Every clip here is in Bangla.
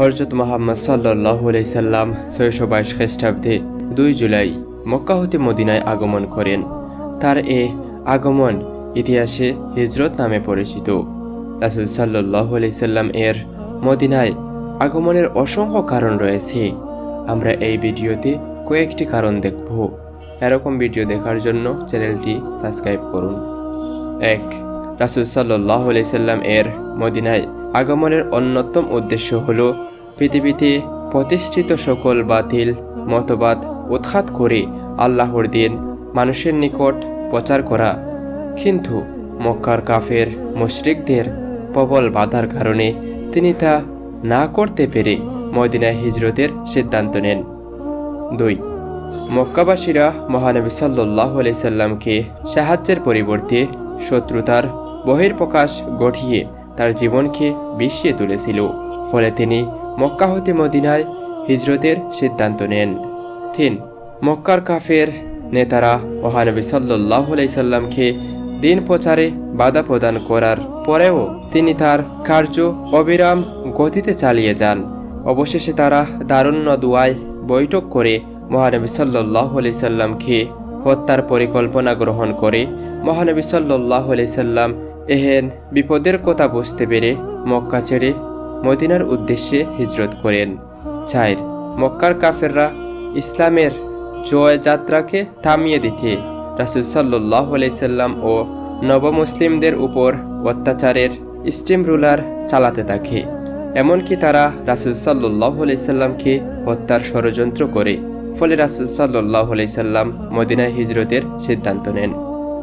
হরজত মোহাম্মদ সাল্লাহ সাল্লাম ছয়শো বাইশ খ্রিস্টাব্দে দুই জুলাই মক্কা হতে মদিনায় আগমন করেন। তার এ আগমন ইতিহাসে হিজরত নামে পরিচিত। রাসুল সাল্লাহ সাল্লাম এর মদিনায় আগমনের অসংখ্য কারণ রয়েছে। আমরা এই ভিডিওতে কয়েকটি কারণ দেখব। এরকম ভিডিও দেখার জন্য চ্যানেলটি সাবস্ক্রাইব করুন। এক, রাসুল সাল্লাহ সাল্লাম এর মদিনায় আগমনের অন্যতম উদ্দেশ্য হল পৃথিবীতে প্রতিষ্ঠিত সকল বাতিল, মতবাদ উৎখাত করে আল্লাহর দিন মানুষের নিকট প্রচার করা। কিন্তু মক্কার কাফের মুশরিকদের প্রবল বাধার কারণে তিনি তা না করতে পেরে মদিনায় হিজরতের সিদ্ধান্ত নেন। দুই, মক্কাবাসীরা মহানবী সাল্লাহ সাল্লামকে সাহায্যের পরিবর্তে শত্রুতার বহির্প্রকাশ ঘটিয়ে তার জীবনকে বিষিয়ে তুলেছিল। ফলে তিনি মক্কা হতে মদিনায় হিজরতের সিদ্ধান্ত নেন। তিন, মক্কার কাফের নেতারা মহানবী সাল্লাহ সাল্লামকে দিন প্রচারে বাধা প্রদান করার পরেও তিনি তার কার্য অবিরাম গতিতে চালিয়ে যান। অবশেষে তারা দারুণ্য দুয়ায় বৈঠক করে মহানবী সাল্লাহ সাল্লামকে হত্যার পরিকল্পনা গ্রহণ করে মহানবী সাল্লাহ সাল্লাম এহেন বিপদের কথা বুঝতে পেরে মক্কা ছেড়ে মদিনার উদ্দেশ্যে হিজরত করেন। চার মক্কার কাফেররা ইসলামের জয় যাত্রাকে থামিয়ে দিতে রাসুল সাল্লাহ আলাইসাল্লাম ও নবমুসলিমদের উপর অত্যাচারের স্টিম রুলার চালাতে থাকে। এমনকি তারা রাসুল সাল্লাহ আলাইসাল্লামকে হত্যার ষড়যন্ত্র করে। ফলে রাসুল সাল্লাহ আলাইসাল্লাম মদিনায় হিজরতের সিদ্ধান্ত নেন।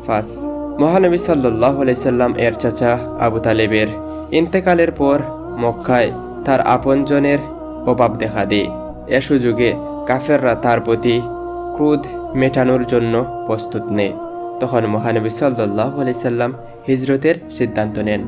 ফাস। মহানবী সাল্লাহ আলাইসাল্লাম এর চাচা আবু তালেবের ইন্তেকালের পর মক্কায় তার আপনজনের অভাব দেখা দেয়। এ সুযোগে কাফেররা তার প্রতি ক্রোধ মেটানোর জন্য প্রস্তুত নেয়। তখন মহানবী সাল্লাহ আলি সাল্লাম হিজরতের সিদ্ধান্ত নেন।